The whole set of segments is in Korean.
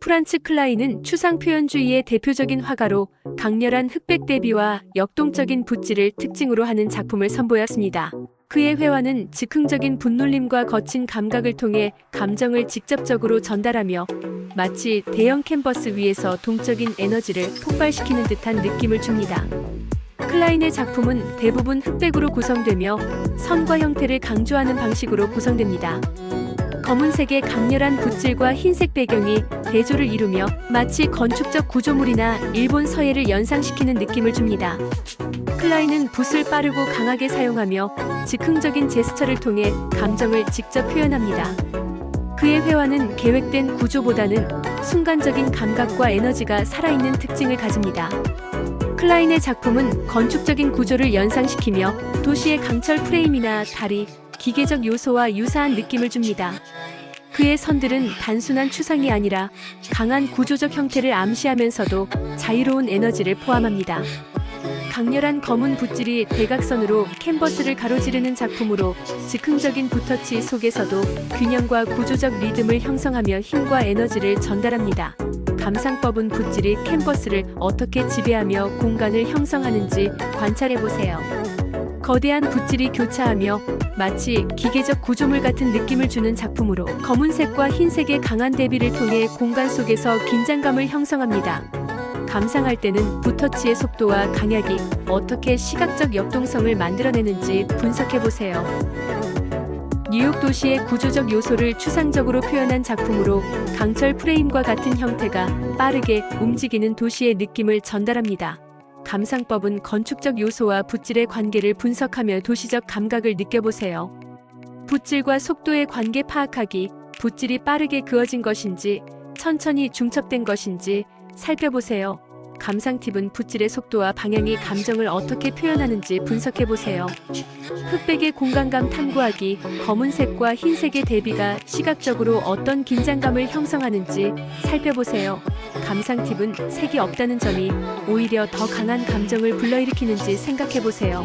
프란츠 클라인은 추상 표현주의의 대표적인 화가로 강렬한 흑백 대비와 역동적인 붓질을 특징으로 하는 작품을 선보였습니다. 그의 회화는 즉흥적인 분놀림과 거친 감각을 통해 감정을 직접적으로 전달하며 마치 대형 캔버스 위에서 동적인 에너지를 폭발시키는 듯한 느낌을 줍니다. 클라인의 작품은 대부분 흑백으로 구성되며 선과 형태를 강조하는 방식으로 구성됩니다. 검은색의 강렬한 붓질과 흰색 배경이 대조를 이루며 마치 건축적 구조물이나 일본 서예를 연상시키는 느낌을 줍니다. 클라인은 붓을 빠르고 강하게 사용하며 즉흥적인 제스처를 통해 감정을 직접 표현합니다. 그의 회화는 계획된 구조보다는 순간적인 감각과 에너지가 살아있는 특징을 가집니다. 클라인의 작품은 건축적인 구조를 연상시키며 도시의 강철 프레임이나 다리, 기계적 요소와 유사한 느낌을 줍니다. 그의 선들은 단순한 추상이 아니라 강한 구조적 형태를 암시하면서도 자유로운 에너지를 포함합니다. 강렬한 검은 붓질이 대각선으로 캔버스를 가로지르는 작품으로 즉흥적인 붓터치 속에서도 균형과 구조적 리듬을 형성하며 힘과 에너지를 전달합니다. 감상법은 붓질이 캔버스를 어떻게 지배하며 공간을 형성하는지 관찰해 보세요. 거대한 붓질이 교차하며 마치 기계적 구조물 같은 느낌을 주는 작품으로 검은색과 흰색의 강한 대비를 통해 공간 속에서 긴장감을 형성합니다. 감상할 때는 붓터치의 속도와 강약이 어떻게 시각적 역동성을 만들어내는지 분석해 보세요. 뉴욕 도시의 구조적 요소를 추상적으로 표현한 작품으로 강철 프레임과 같은 형태가 빠르게 움직이는 도시의 느낌을 전달합니다. 감상법은 건축적 요소와 붓질의 관계를 분석하며 도시적 감각을 느껴보세요. 붓질과 속도의 관계 파악하기, 붓질이 빠르게 그어진 것인지, 천천히 중첩된 것인지 살펴보세요. 감상 팁은 붓질의 속도와 방향이 감정을 어떻게 표현하는지 분석해 보세요. 흑백의 공간감 탐구하기, 검은색과 흰색의 대비가 시각적으로 어떤 긴장감을 형성하는지 살펴보세요. 감상 팁은 색이 없다는 점이 오히려 더 강한 감정을 불러일으키는지 생각해 보세요.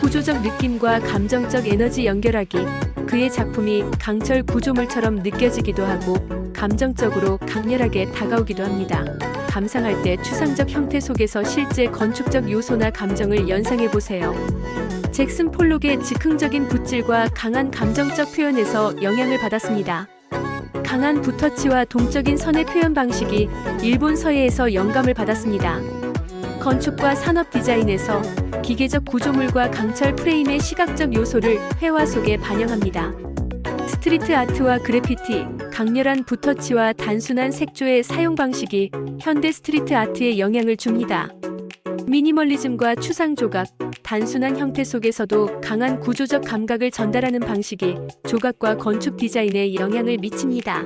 구조적 느낌과 감정적 에너지 연결하기, 그의 작품이 강철 구조물처럼 느껴지기도 하고 감정적으로 강렬하게 다가오기도 합니다. 감상할 때 추상적 형태 속에서 실제 건축적 요소나 감정을 연상해 보세요. 잭슨 폴록의 즉흥적인 붓질과 강한 감정적 표현에서 영향을 받았습니다. 강한 붓터치와 동적인 선의 표현 방식이 일본 서예에서 영감을 받았습니다. 건축과 산업 디자인에서 기계적 구조물과 강철 프레임의 시각적 요소를 회화 속에 반영합니다. 스트리트 아트와 그래피티, 강렬한 붓터치와 단순한 색조의 사용 방식이 현대 스트리트 아트에 영향을 줍니다. 미니멀리즘과 추상 조각, 단순한 형태 속에서도 강한 구조적 감각을 전달하는 방식이 조각과 건축 디자인에 영향을 미칩니다.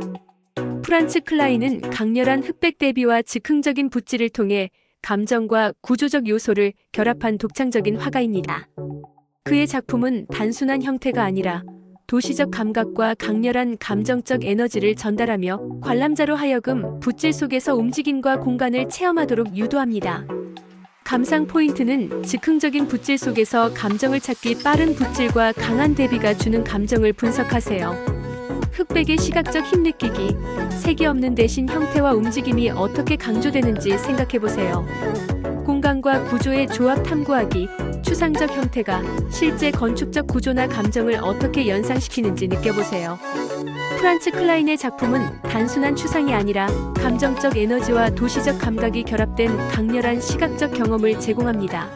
프란츠 클라인은 강렬한 흑백 대비와 즉흥적인 붓질을 통해 감정과 구조적 요소를 결합한 독창적인 화가입니다. 그의 작품은 단순한 형태가 아니라 도시적 감각과 강렬한 감정적 에너지를 전달하며 관람자로 하여금 붓질 속에서 움직임과 공간을 체험하도록 유도합니다. 감상 포인트는 즉흥적인 붓질 속에서 감정을 찾기 빠른 붓질과 강한 대비가 주는 감정을 분석하세요. 흑백의 시각적 힘 느끼기, 색이 없는 대신 형태와 움직임이 어떻게 강조되는지 생각해 보세요. 공간과 구조의 조합 탐구하기, 추상적 형태가 실제 건축적 구조나 감정을 어떻게 연상시키는지 느껴보세요. 프란츠 클라인의 작품은 단순한 추상이 아니라 감정적 에너지와 도시적 감각이 결합된 강렬한 시각적 경험을 제공합니다.